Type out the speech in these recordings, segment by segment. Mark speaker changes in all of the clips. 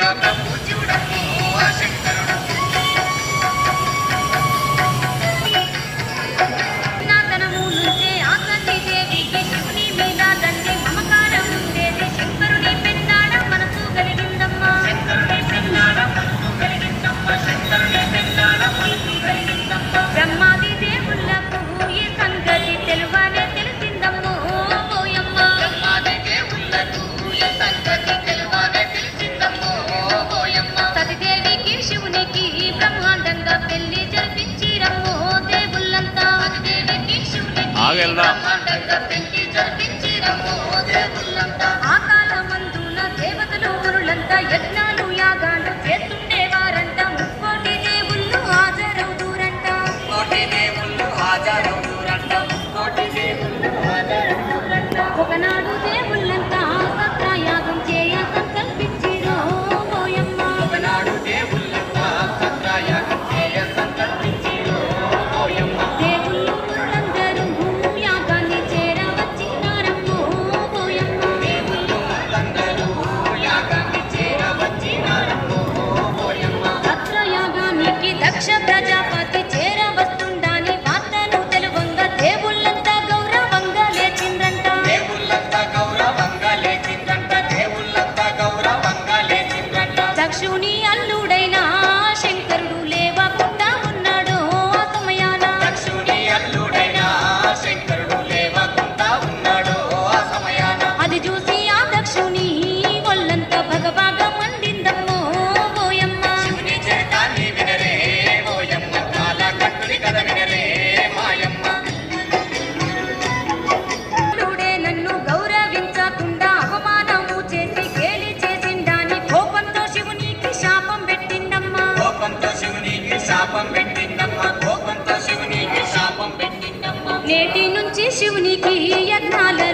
Speaker 1: Yeah.
Speaker 2: ఆగెళ్దాం ఆకాశమందున దేవతలు గురులంతా యజ్ఞ yadnalu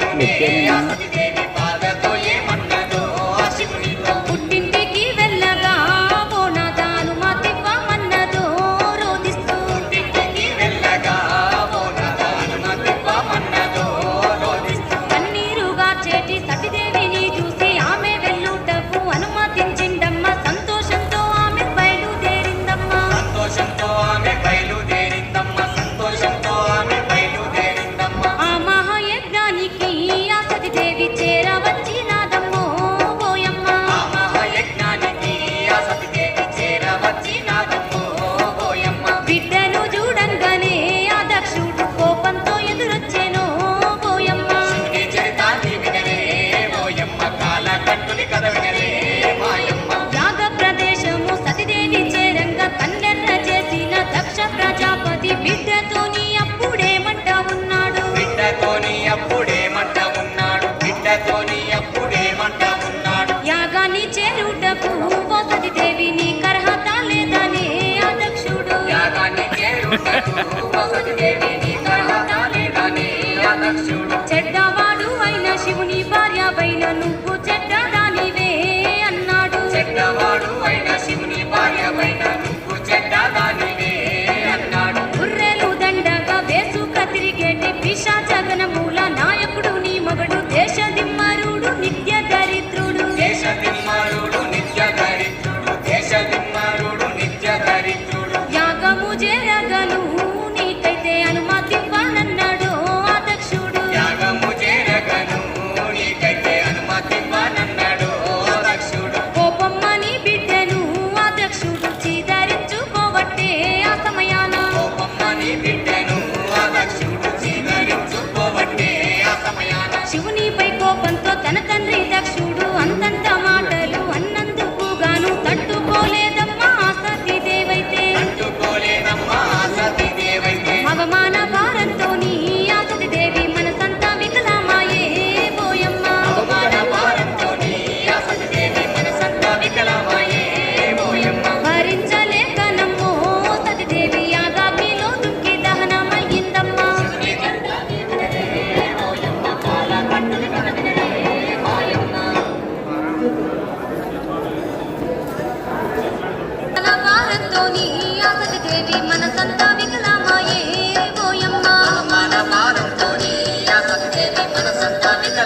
Speaker 1: लड़के में
Speaker 2: బిడ్డతోని అప్పుడే అప్పుడేమంట ఉన్నాడు.
Speaker 1: బిడ్డతోని అప్పుడేమంట ఉన్నాడు. బిడ్డతోని అప్పుడేమంట ఉన్నాడు.
Speaker 2: యాగాన్ని చేరుటకు వసతి దేవిని కర్హత లేదని అధ్యక్షుడు
Speaker 1: యాగాన్ని చేరుటకు వసతి దేవిని కర్హత లేదని అధ్యక్షుడు
Speaker 2: చెడ్డవాడు అయిన శివుని భార్య పైన నువ్వు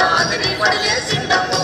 Speaker 1: மாதிரி வழியே சின்னமோ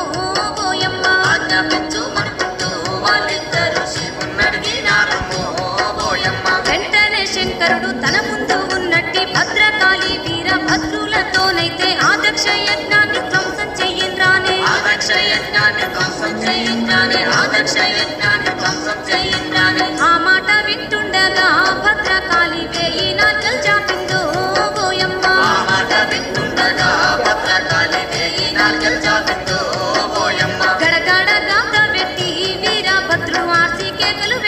Speaker 2: కట్టి భద్రకాళి వీర వీరభద్రులతోనైతే ఆదర్శ యజ్ఞాన్ని ధ్వంసం చేయంద్రానే.
Speaker 1: ఆదర్శ యజ్ఞాన్ని ధ్వంసం చేయంద్రానే ఆదర్శ యజ్ఞాన్ని ధ్వంసం చెయ్యింద్రానే
Speaker 2: ఆ మాట వింటుండగా భద్రకాళి వేయి నాట్యం చాపిందో గోయమ్మ ఆ
Speaker 1: మాట వింటుండగా భద్రకాళి వేయి నాట్యం చాపిందో గోయమ్మ
Speaker 2: గడగడ గాత పెట్టి వీరభద్రు ఆర్సి కేకలు